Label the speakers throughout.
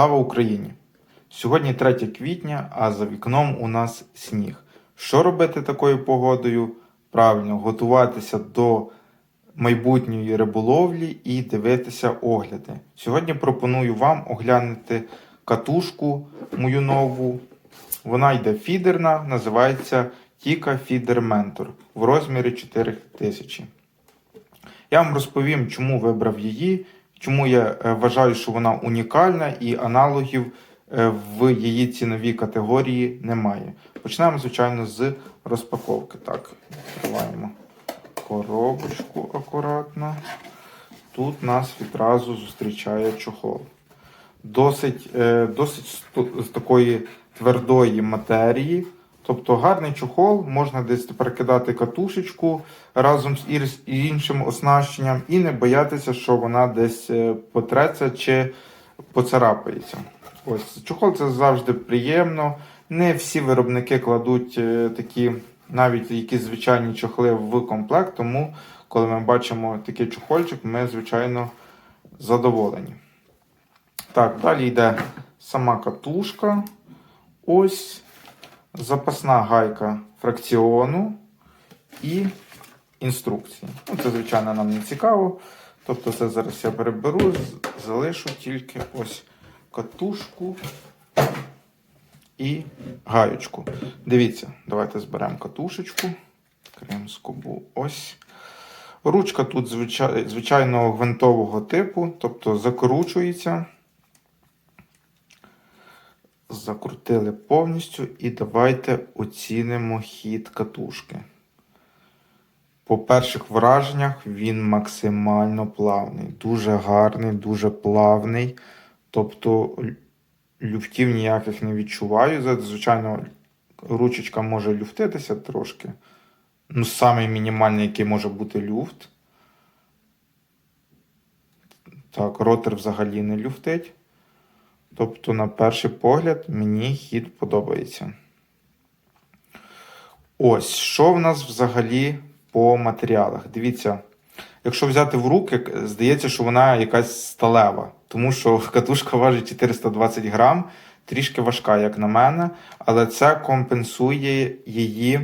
Speaker 1: Слава Україні! Сьогодні 3 квітня, а за вікном у нас сніг. Що робити такою погодою? Правильно, готуватися до майбутньої риболовлі і дивитися огляди. Сьогодні пропоную вам оглянути катушку мою нову. Вона йде фідерна, називається Tika Feeder Mentor в розмірі 4000. Я вам розповім, чому вибрав її, чому я е, вважаю, що вона унікальна і аналогів е, в її ціновій категорії немає. Почнемо, звичайно, з розпаковки. Так, відкриваємо коробочку акуратно. Тут нас відразу зустрічає чохол. Досить, е, досить з такої твердої матерії. Тобто гарний чохол, можна десь перекидати катушечку разом з іншим оснащенням і не боятися, що вона десь е, потреться чи поцарапається. Ось чохол це завжди приємно. Не всі виробники кладуть е, такі навіть якісь звичайні чохли в комплект, тому коли ми бачимо такий чохольчик, ми звичайно задоволені. Так, далі йде сама катушка. Ось запасна гайка фракціону і інструкції. Ну, це, звичайно, нам не цікаво. Тобто, це зараз я переберу, залишу тільки ось катушку і гаючку. Дивіться, давайте зберемо катушечку. Скобу. Ось. Ручка тут звичай- звичайного гвинтового типу, тобто закручується. Закрутили повністю і давайте оцінимо хід катушки. По перших враженнях він максимально плавний, дуже гарний, дуже плавний. Тобто люфтів ніяких не відчуваю. Звичайно, ручечка може люфтитися трошки. Ну, самий мінімальний, який може бути люфт. Так, ротор взагалі не люфтить. Тобто, на перший погляд, мені хід подобається. Ось, що в нас взагалі по матеріалах? Дивіться, якщо взяти в руки, здається, що вона якась сталева, тому що катушка важить 420 грам, трішки важка, як на мене, але це компенсує її,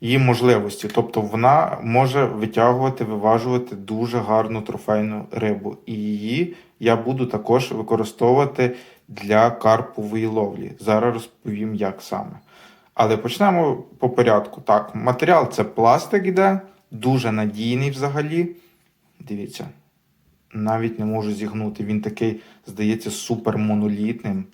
Speaker 1: її можливості. Тобто вона може витягувати, виважувати дуже гарну трофейну рибу. І її я буду також використовувати для карпової ловлі. Зараз розповім, як саме. Але почнемо по порядку. Так, матеріал це пластик іде, дуже надійний взагалі. Дивіться, навіть не можу зігнути. Він такий, здається, супер монолітним.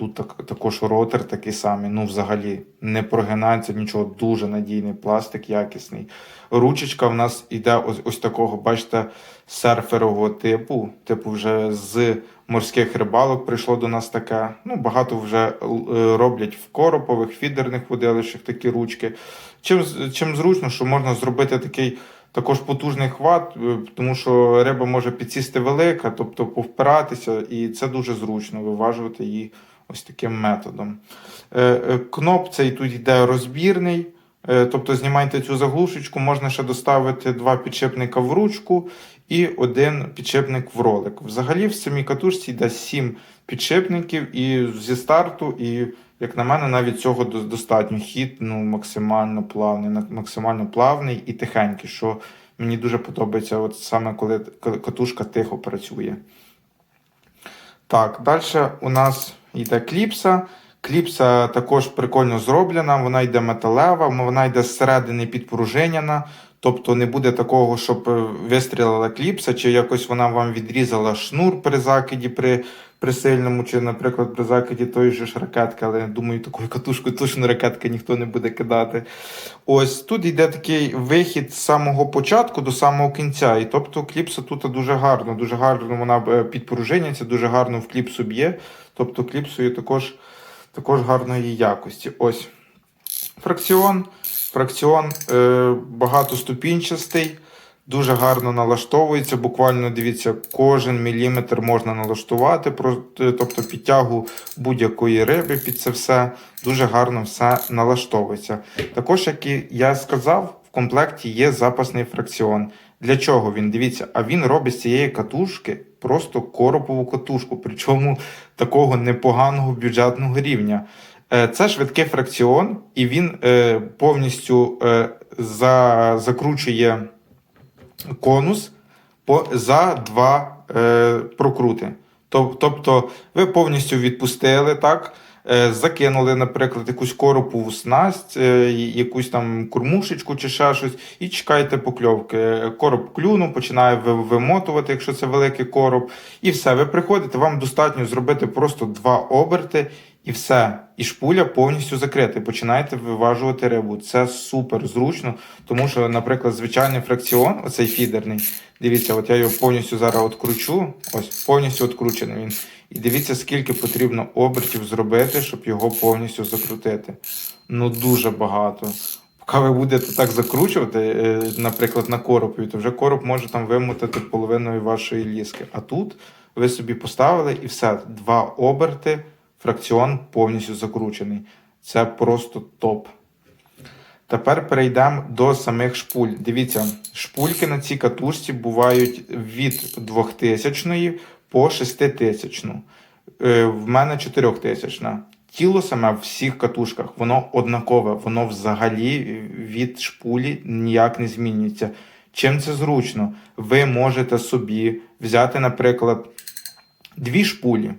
Speaker 1: Тут так, також ротор такий самий, ну взагалі не прогинається нічого, дуже надійний пластик, якісний. Ручечка в нас іде ось, ось такого, бачите, серферового типу. Типу, вже з морських рибалок прийшло до нас таке. Ну, багато вже е, роблять в коропових, фідерних водилищах такі ручки. Чим, чим зручно, що можна зробити такий також потужний хват, е, тому що риба може підсісти велика, тобто повпиратися, і це дуже зручно виважувати її ось таким методом. Е, е, Кноп цей тут йде розбірний. Е, Тобто знімаєте цю заглушечку, можна ще доставити два підшипника в ручку і один підшипник в ролик. Взагалі в самій катушці йде 7 підшипників і зі старту, і, як на мене, навіть цього достатньо. Хід ну, максимально плавний, максимально плавний і тихенький, що мені дуже подобається, от саме коли катушка тихо працює. Так, далі у нас йде кліпса. Кліпса також прикольно зроблена, вона йде металева, вона йде зсередини підпружиняна. Тобто не буде такого, щоб е, вистрілила кліпса, чи якось вона вам відрізала шнур при закиді при, при сильному, чи, наприклад, при закиді тої ж ракетки, але думаю, такою катушкою точно ракетки ніхто не буде кидати. Ось тут йде такий вихід з самого початку до самого кінця. І тобто кліпса тут дуже гарно, дуже гарно вона е, підпружиняється, дуже гарно в кліпсу б'є. Тобто кліпсою також, також гарної якості. Ось фракціон. Фракціон е, багатоступінчастий, дуже гарно налаштовується. Буквально дивіться, кожен міліметр можна налаштувати, е, тобто підтягу будь-якої риби під це все. Дуже гарно все налаштовується. Також, як і я сказав, в комплекті є запасний фракціон. Для чого він? Дивіться, а він робить з цієї катушки просто коропову катушку, причому такого непоганого бюджетного рівня. Е, Це швидкий фракціон, і він е, повністю е, за, закручує конус за два прокрути. Тобто ви повністю відпустили так, закинули, наприклад, якусь коропову снасть, е, якусь там кормушечку чи ще щось, і чекаєте покльовки. Короб клюнув, починає вимотувати, якщо це великий короб. І все, ви приходите, вам достатньо зробити просто два оберти, і все. І шпуля повністю закрита. Починаєте виважувати рибу. Це супер зручно, тому що, наприклад, звичайний фракціон, оцей фідерний, дивіться, от я його повністю зараз откручу. Ось повністю откручений він. І дивіться, скільки потрібно обертів зробити, щоб його повністю закрутити. Ну дуже багато. Поки ви будете так закручувати, е, наприклад, на коробі, то вже короб може там вимотати половиною вашої ліски. А тут ви собі поставили і все, два оберти, фракціон повністю закручений. Це просто топ. Тепер перейдемо до самих шпуль. Дивіться, шпульки на цій катушці бувають від 2000 по 6000. Е, В мене 4000. Тіло саме в всіх катушках, воно однакове, воно взагалі від шпулі ніяк не змінюється. Чим це зручно? Ви можете собі взяти, наприклад, дві шпулі.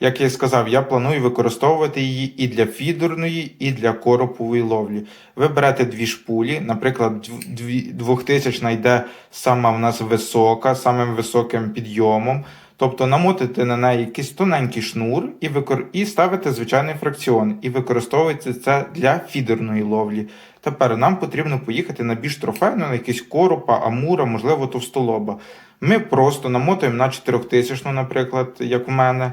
Speaker 1: Як я сказав, я планую використовувати її і для фідерної, і для коропової ловлі. Ви берете дві шпулі, наприклад, дв- дві- 2000 йде сама в нас висока, самим високим підйомом. Тобто намотите на неї якийсь тоненький шнур і, викор... і ставите звичайний фракціон, і використовуєте це для фідерної ловлі. Тепер нам потрібно поїхати на більш трофейну, на якийсь коропа, амура, можливо, товстолоба. Ми просто намотуємо на 4000, наприклад, як у мене,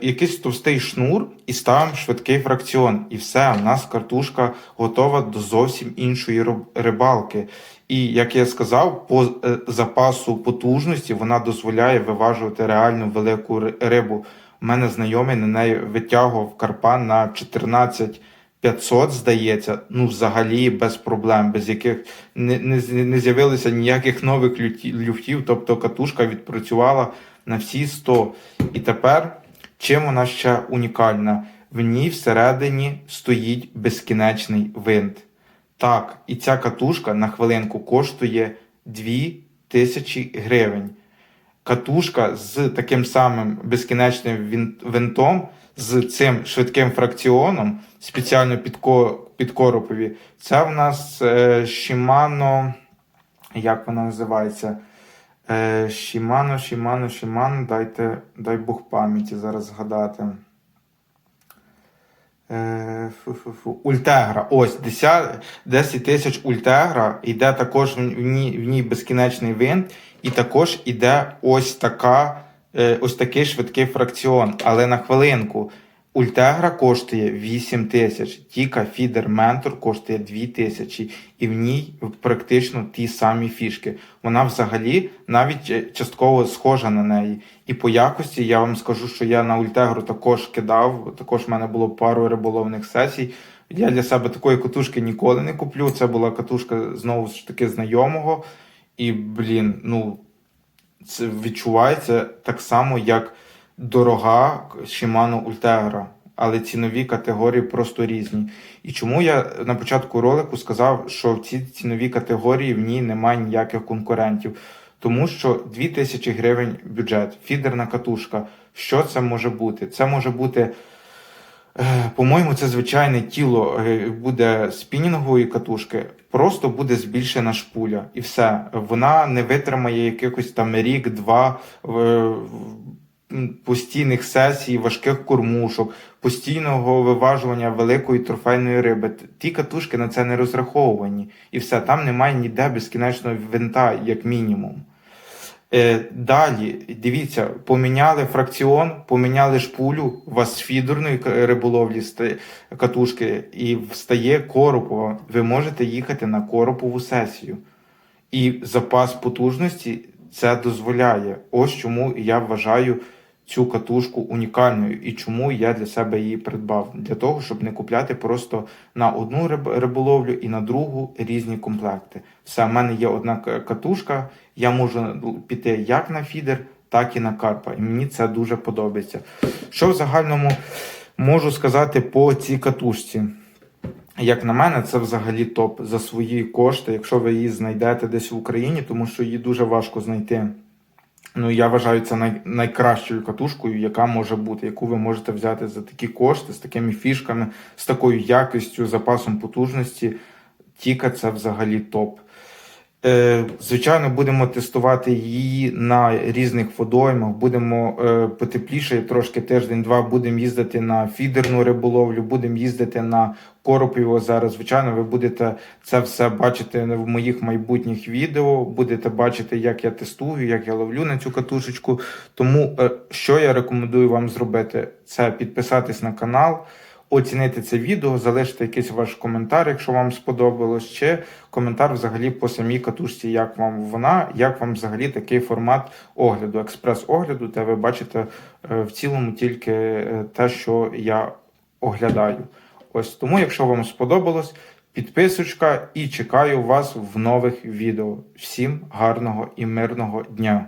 Speaker 1: якийсь товстий шнур і ставимо швидкий фракціон. І все, у нас картушка готова до зовсім іншої рибалки. І як я сказав, по е, запасу потужності вона дозволяє виважувати реально велику рибу. У мене знайомий на неї витягував карпан на 14 500, здається, ну взагалі без проблем, без яких не, не, не з'явилося ніяких нових люфтів, тобто катушка відпрацювала на всі 100. І тепер чим вона ще унікальна? В ній всередині стоїть безкінечний винт. Так, і ця катушка на хвилинку коштує 2000 гривень. Катушка з таким самим безкінечним винтом, з цим швидким фракціоном, спеціально під, ко- під коропові. Це в нас е, Shimano, як вона називається? Е, Shimano, Shimano, Shimano, дайте, дай Бог пам'яті зараз згадати. Е. Ультегра. Ось 10, 10 тисяч Ультегра. Йде також в ній, в ній безкінечний винт, і також іде ось така, е, ось такий швидкий фракціон. Але на хвилинку. Ультегра коштує 8 тисяч, Тіка Фідер Ментор коштує 2 тисячі, і в ній практично ті самі фішки. Вона взагалі навіть е, частково схожа на неї. І по якості я вам скажу, що я на Ультегру також кидав. Також в мене було пару риболовних сесій. Я для себе такої катушки ніколи не куплю. Це була катушка знову ж таки знайомого. І, блін, ну це відчувається так само, як дорога Shimano Ultegra, але цінові категорії просто різні. І чому я на початку ролику сказав, що в цій ціновій категорії в ній немає ніяких конкурентів. Тому що 2000 гривень бюджет, фідерна катушка. Що це може бути? Це може бути, е, по-моєму, це звичайне тіло е, буде спінінгової катушки, просто буде збільшена шпуля, і все. Вона не витримає якихось там рік-два постійних сесій, важких кормушок, постійного виважування великої трофейної риби. Ті катушки на це не розраховані. І все, там немає ніде безкінечного винта, як мінімум. Е, далі, дивіться, поміняли фракціон, поміняли шпулю, у вас фідерної риболовлі катушки, і встає коропова. Ви можете їхати на коропову сесію. І запас потужності це дозволяє. Ось чому я вважаю цю катушку унікальною і чому я для себе її придбав. Для того, щоб не купляти просто на одну риб- риболовлю і на другу різні комплекти. Все, в мене є одна катушка, я можу піти як на фідер, так і на карпа. І мені це дуже подобається. Що в загальному можу сказати по цій катушці? Як на мене, це взагалі топ за свої кошти, якщо ви її знайдете десь в Україні, тому що її дуже важко знайти. Ну, я вважаю це най- найкращою катушкою, яка може бути, яку ви можете взяти за такі кошти, з такими фішками, з такою якістю, запасом потужності. Тіка це взагалі топ. Е, звичайно, будемо тестувати її на різних водоймах. Будемо е, потепліше, трошки тиждень-два. Будемо їздити на фідерну риболовлю, будемо їздити на Коропів озера. Звичайно, ви будете це все бачити в моїх майбутніх відео. Будете бачити, як я тестую, як я ловлю на цю катушечку. Тому е, що я рекомендую вам зробити, це підписатись на канал. Оцінити це відео, залишити якийсь ваш коментар, якщо вам сподобалось, чи коментар взагалі по самій катушці, як вам вона, як вам взагалі такий формат огляду, експрес-огляду, де ви бачите е, в цілому тільки е, те, що я оглядаю. Ось тому, якщо вам сподобалось, підписочка і чекаю вас в нових відео. Всім гарного і мирного дня!